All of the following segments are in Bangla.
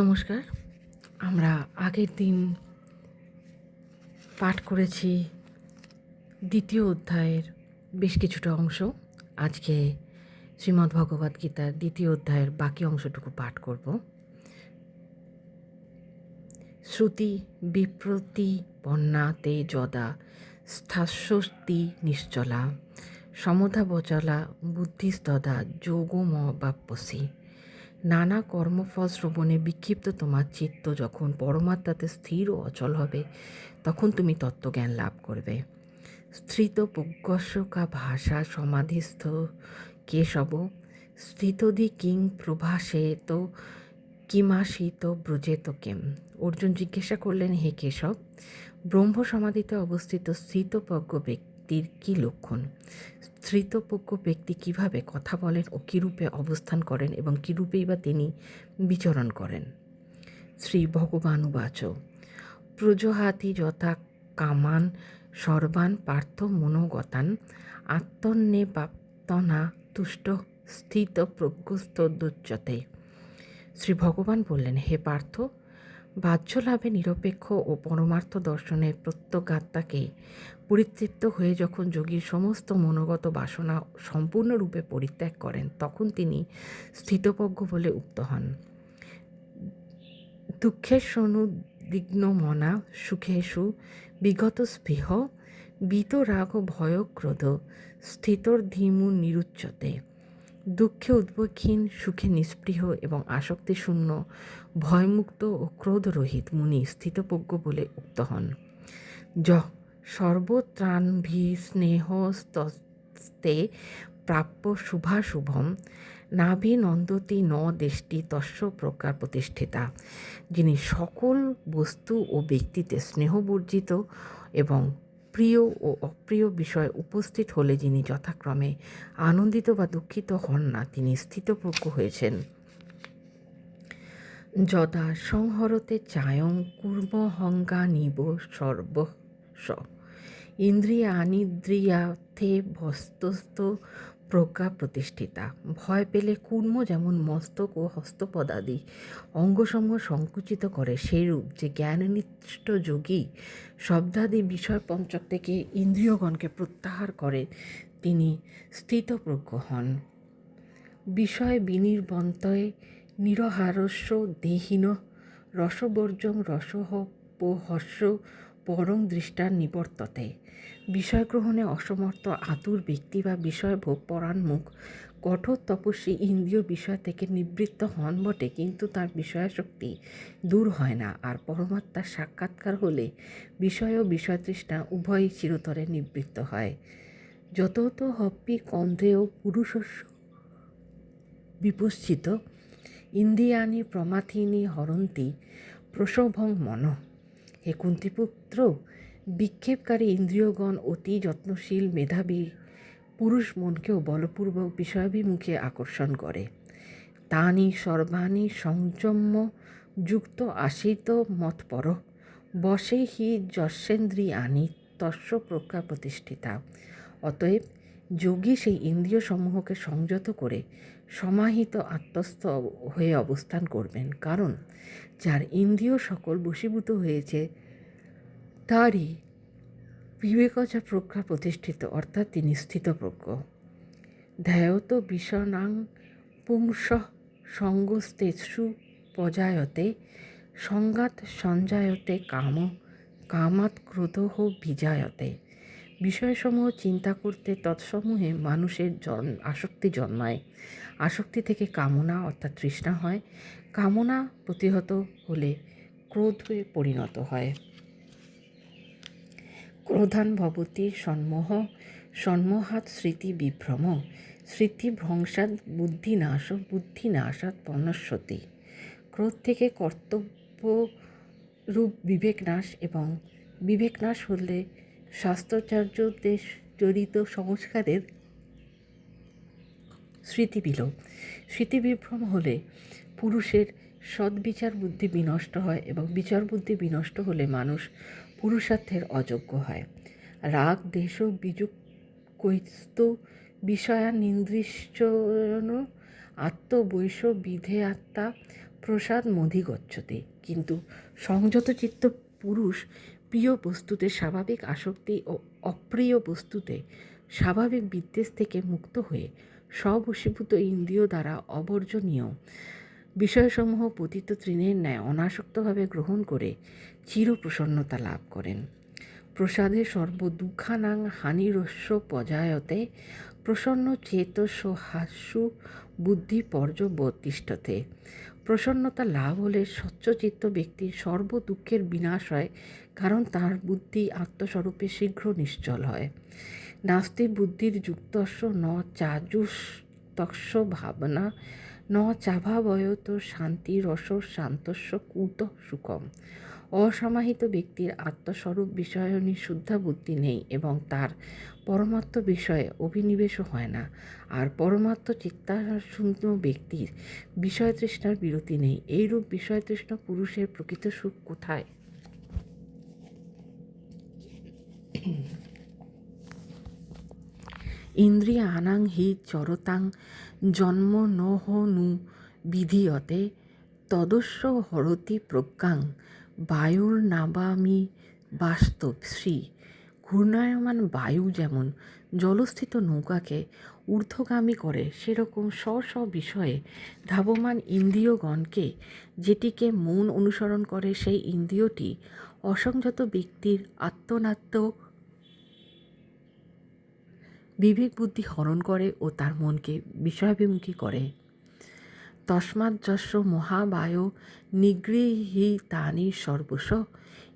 নমস্কার। আমরা আগের দিন পাঠ করেছি দ্বিতীয় অধ্যায়ের বেশ কিছুটা অংশ। আজকে শ্রীমদ্ ভগবদ্ গীতার দ্বিতীয় অধ্যায়ের বাকি অংশটুকু পাঠ করব। শ্রুতি বিপ্রতি বন্যাতে যদা স্থাস্বস্তি নিশ্চলা সমধা বচলা বুদ্ধিস্তদা যোগম বাপ্যসী নানা কর্মফল শ্রবণে বিক্ষিপ্ত তোমার চিত্ত যখন পরমাত্মাতে স্থির ও অচল হবে, তখন তুমি তত্ত্বজ্ঞান লাভ করবে। স্থিত প্রজ্ঞস্যকা ভাষা সমাধিস্থ কেশব স্থিতদি কিং প্রভাসেত কিমাসিত ব্রজেত কেম। অর্জুন জিজ্ঞাসা করলেন, হে কেশব ব্রহ্ম সমাধিতে অবস্থিত স্থিতপ্রজ্ঞ ব্যক্তির কী লক্ষণ? ধৃতপক্ষ ব্যক্তি কীভাবে কথা বলেন ও কীরূপে অবস্থান করেন এবং কীরূপেই বা তিনি বিচরণ করেন? শ্রী ভগবানুবাচ প্রজহাতি যথা কামান সর্বান পার্থ মনোগতান আত্মন্নে প্রাপ্তনা তুষ্ট স্থিত প্রজ্ঞস্তদুচ্যতে শ্রী ভগবান বললেন, হে পার্থ বাহ্য লাভে নিরপেক্ষ ও পরমার্থ দর্শনের প্রত্যগাত্মাকে পরিতৃপ্ত হয়ে যখন যোগীর সমস্ত মনোগত বাসনা সম্পূর্ণরূপে পরিত্যাগ করেন, তখন তিনি স্থিতপজ্ঞ বলে উক্ত হন। দুঃখের সনুদিগ্ন মনা সুখেষু বিগত স্পৃহ বিতরাগ ভয় ক্রোধ স্থিতর ধীমু নিরুচ্যতে দুঃখে উদ্বক্ষীন সুখে নিস্পৃহ এবং আসক্তি শূন্য ভয়মুক্ত ও ক্রোধরহিত মুনি স্থিতপজ্ঞ বলে উক্ত হন। য সর্বত্রাণভি স্নেহস্তে প্রাপ্য শুভাশুভম, নাভিনন্দতি ন দেশটি তস্য প্রকার প্রতিষ্ঠিতা, যিনি সকল বস্তু ও ব্যক্তিতে স্নেহবর্জিত এবং প্রিয় ও অপ্রিয় বিষয় উপস্থিত হলে যিনি যথাক্রমে আনন্দিত বা দুঃখিত হন না, তিনি স্থিতপ্রজ্ঞ হয়েছেন। যদা সংহরতে চায়ং কুর্মহঙ্গা নিব সর্বস্ব ইন্দ্রিয়ানিদ্রিয়ার্থে ভস্তস্থ প্রজ্ঞা প্রতিষ্ঠিতা ভয় পেলে কুর্ম যেমন মস্তক ও হস্তপদাদি। অঙ্গসমূহ সংকুচিত করে সেইরূপ যে জ্ঞাননিষ্ঠ যোগী শব্দাদি বিষয় পঞ্চক থেকে ইন্দ্রিয়গণকে প্রত্যাহার করে, তিনি স্থিতপ্রজ্ঞ হন। বিষয় বিনির্বন্তয়ে নিরহারস্য দেহীন রসবর্জং রসহ হস্য পরং দৃষ্টার নিবর্ততে। বিষয় গ্রহণে অসমর্থ আতুর ব্যক্তি বা বিষয় ভোগ মুখ। কঠোর তপস্বী ইন্দ্রিয় বিষয় থেকে নিবৃত্ত হন বটে, কিন্তু তার বিষয়াশক্তি দূর হয় না। আর পরমাত্মার সাক্ষাৎকার হলে বিষয় ও বিষয় তৃষ্ণা উভয়ই চিরতরে নিবৃত্ত হয়। যত তো হপ্পি কন্ধেয় পুরুষস্য বিপশ্চিত ইন্দ্রিয়ানি প্রমাথিনী হরন্তি প্রসভং মন। হে কুন্তিপুত্র, বিক্ষেপকারী ইন্দ্রিয়গণ অতি যত্নশীল মেধাবী, পুরুষ মনকেও বলপূর্বক বিষয়াভিমুখে আকর্ষণ করে। তানি সর্বাণী সংযম্য, যুক্ত আশিত মতপর বসে হি যশেন্দ্রিয়ানি তস্য প্রজ্ঞা প্রতিষ্ঠিতা। অতএব যোগী সেই ইন্দ্রিয় সমূহকে সংযত করে সমাহিত আত্মস্থ হয়ে অবস্থান করবেন। কারণ যার ইন্দ্রিয় সকল বশীভূত হয়েছে, তারই বিবেকচা প্রজ্ঞা প্রতিষ্ঠিত, অর্থাৎ তিনি স্থিতপ্রজ্ঞ। ধ্যায়ত বিষণাং পুংস সঙ্গস্তেষু পজায়তে, সংঘাত সঞ্জায়তে কাম কামাত ক্রোধ বিজায়তে। বিষয়সমূহ চিন্তা করতে তৎসমূহে মানুষের জন, আসক্তি জন্মায়। আসক্তি থেকে কামনা অর্থাৎ তৃষ্ণা হয়। কামনা প্রতিহত হলে ক্রোধ হয়ে পরিণত হয়। ক্রোধান ভবতী সন্মোহ সন্মোহাত স্মৃতি বিভ্রম, স্মৃতি স্মৃতিভ্রংসাৎ বুদ্ধিনাশ, বুদ্ধিনাশাৎ পনস্বতী ক্রোধ থেকে কর্তব্য রূপ বিবেকনাশ এবং বিবেকনাশ হলে শাস্ত্রাচার্যদের জড়িত সংস্কারের স্মৃতিবিলোপ স্মৃতিবিভ্রম হলে পুরুষের সদ্বিচার বুদ্ধি বিনষ্ট হয় এবং বিচার বুদ্ধি বিনষ্ট হলে মানুষ পুরুষার্থের অযোগ্য হয়। রাগ দেশ বিযুক্ত কৈস্ত বিষয়ানিন্দ্রিশ্চন আত্মবৈশ বিধে, আত্মা, প্রসাদ, মধি, গচ্ছতে। কিন্তু সংযত চিত্ত পুরুষ প্রিয় বস্তুতে স্বাভাবিক আসক্তি ও অপ্রিয় বস্তুতে স্বাভাবিক বিদ্বেষ থেকে মুক্ত হয়ে স্ববশীভূত ইন্দ্রিয় দ্বারা অবর্জনীয় বিষয়সমূহ পতিত তৃণের ন্যায় অনাসক্তভাবে গ্রহণ করে চিরপ্রসন্নতা লাভ করেন। প্রসাদে সর্বদুঃখানাং হানিরস্য পজায়তে প্রসন্ন চেতস হাস্যু বুদ্ধি পর্যবতিষ্ঠতে প্রসন্নতা লাভ হলে স্বচ্ছচিত্ত ব্যক্তির সর্ব দুঃখের বিনাশ হয়, কারণ তার বুদ্ধি আত্মস্বরূপে শীঘ্র নিশ্চল হয়। নাস্তি বুদ্ধির যুক্তস্য ন চাজুস্তস্য ভাবনা ন চাভাবয়ত শান্তি রস শান্তস্য কুত সুখম। অসমাহিত ব্যক্তির আত্মস্বরূপ বিষয়নী শুদ্ধা বুদ্ধি নেই এবং তার পরমাত্ম বিষয়ে অভিনিবেশও হয় না। আর পরমাত্ম চিত্তাশূন্য ব্যক্তির বিষয় তৃষ্ণার বিরতি নেই। এইরূপ বিষয় তৃষ্ণ পুরুষের প্রকৃত সুখ কোথায়? ইন্দ্রিয়ানাং হি চরতাং জন্ম নহনু বিধীয়তে তদস্য হরতি প্রজ্ঞাং বায়ুর নাবামি বাস্তব শ্রী। ঘূর্ণায়মান বায়ু যেমন জলস্থিত নৌকাকে ঊর্ধ্বগামী করে, সেরকম স্ব স্ব বিষয়ে ধাবমান ইন্দ্রিয়গণকে যেটিকে মন অনুসরণ করে, সেই ইন্দ্রিয়টি অসংযত ব্যক্তির আত্মনাত্ম বিবেক বুদ্ধি হরণ করে ও তার মনকে বিষয়াভিমুখী করে। তস্মাৎ যস্য মহাবায় নিগৃহীতানি সর্বস্ব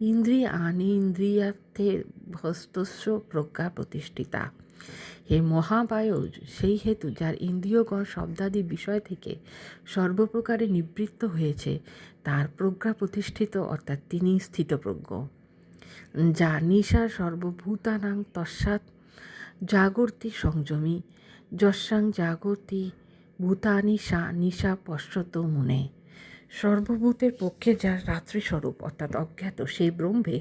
ইন্দ্রিয়ানি ইন্দ্রিয়ার্থে ভস্তস্য প্রজ্ঞা প্রতিষ্ঠিতা। হে মহাবায়ু, সেই হেতু যার ইন্দ্রিয়গণ শব্দাদি বিষয় থেকে সর্বপ্রকারে নিবৃত্ত হয়েছে, তার প্রজ্ঞা প্রতিষ্ঠিত অর্থাৎ তিনি স্থিতপ্রজ্ঞ। যা নিশা সর্বভূতানাং তস্মাৎ জাগর্তি সংযমী যস্যাং জাগর্তি ভূতানি সা নিশা পশ্চত মনে। সর্বভূতের পক্ষে যার রাত্রিস্বরূপ, অর্থাৎ অজ্ঞাত, সেই ব্রহ্মে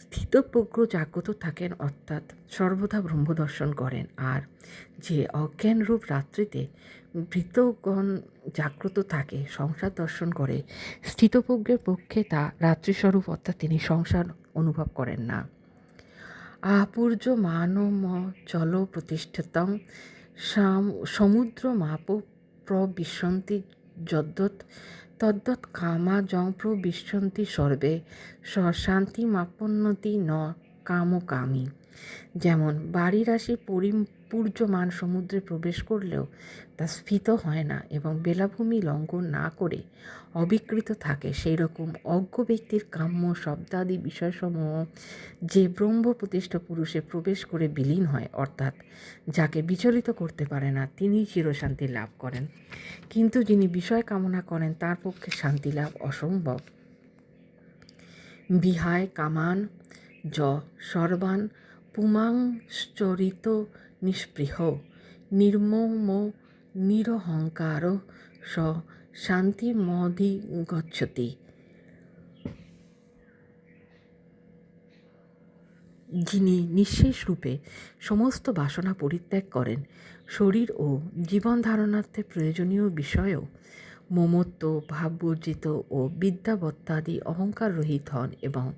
স্থিতপ্রজ্ঞ জাগ্রত থাকেন, অর্থাৎ সর্বদা ব্রহ্ম দর্শন করেন। আর যে অজ্ঞানরূপ রাত্রিতে ভৃতগণ জাগ্রত থাকে, সংসার দর্শন করে স্থিতপ্রজ্ঞের পক্ষে তা রাত্রিস্বরূপ, অর্থাৎ তিনি সংসার অনুভব করেন না। আপূর্য মানম চল প্রতিষ্ঠিতং সমুদ্র মাপ প্রবিশন্তি যদ্যৎ তদ্যৎ কামা জং প্রবিশন্তি সর্বে শান্তি মাপন্নতি ন কামকামী। যেমন, বাড়ির রাশি পরিপূর্যমান সমুদ্রে প্রবেশ করলেও তা স্ফীত হয় না এবং বেলাভূমি লঙ্ঘন না করে অবিকৃত থাকে। সেই রকম অজ্ঞ ব্যক্তির কাম্য শব্দাদি বিষয়সমূহ যে ব্রহ্ম প্রতিষ্ঠ পুরুষে প্রবেশ করে বিলীন হয়, অর্থাৎ যাকে বিচলিত করতে পারে না তিনিই চিরশান্তি লাভ করেন। কিন্তু যিনি বিষয় কামনা করেন, তার পক্ষে শান্তি লাভ অসম্ভব। বিহায়, কামান য সর্বান পুমাংশ্চরিত নিস্পৃহ নির্মম নিরহংকার, স শান্তিমধি গচ্ছতি। যিনি নিঃশেষ রূপে সমস্ত বাসনা পরিত্যাগ করেন, শরীর ও জীবন ধারণার্থে প্রয়োজনীয় বিষয়ও মমত্ব, ভাববর্জিত ও বিদ্যাবত্তাদি অহংকার রহিত হন এবং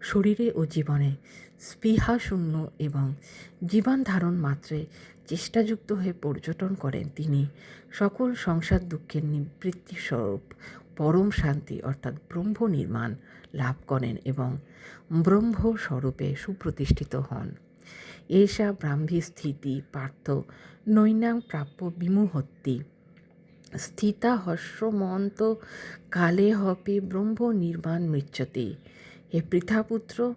শরীরে ও জীবনে স্পৃহাশূন্য এবং জীবন ধারণ মাত্রে চেষ্টাযুক্ত হয়ে পর্যটন করেন তিনি। সকল সংসার দুঃখের নিবৃত্তি স্বরূপ পরম শান্তি অর্থাৎ ব্রহ্ম নির্মাণ লাভ করেন এবং ব্রহ্ম স্বরূপে সুপ্রতিষ্ঠিত হন। এষা ব্রাহ্মী স্থিতি পার্থ নৈনাং প্রাপ্য বিমুহত্তি স্থিতা হর্ষমন্ত কালে হপি ব্রহ্ম নির্মাণ মৃচ্ছতি। হে পৃথাপুত্র,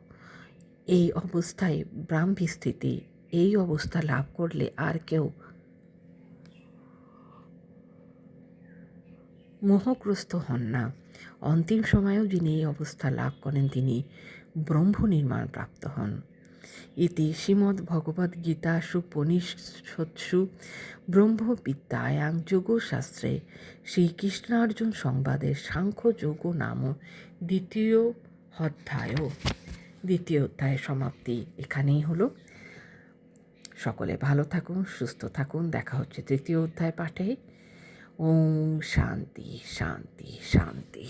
এই অবস্থায় ব্রাহ্মী স্থিতি, এই অবস্থা লাভ করলে আর কেউ মোহগ্রস্ত হন না। অন্তিম সময়েও যিনি এই অবস্থা লাভ করেন, তিনি ব্রহ্ম নির্মাণ প্রাপ্ত হন। ইতি শ্রীমদ্ ভগবদ্গীতাসু পনিষৎসু ব্রহ্মবিদ্যায়াং যোগশাস্ত্রে শ্রীকৃষ্ণার্জুন সংবাদে সাংখ্য যোগ নাম দ্বিতীয় অধ্যায়। দ্বিতীয় অধ্যায়ের সমাপ্তি এখানেই হলো। সকলে ভালো থাকুন, সুস্থ থাকুন। দেখা হচ্ছে তৃতীয় অধ্যায় পাঠে। ওম শান্তি শান্তি শান্তি।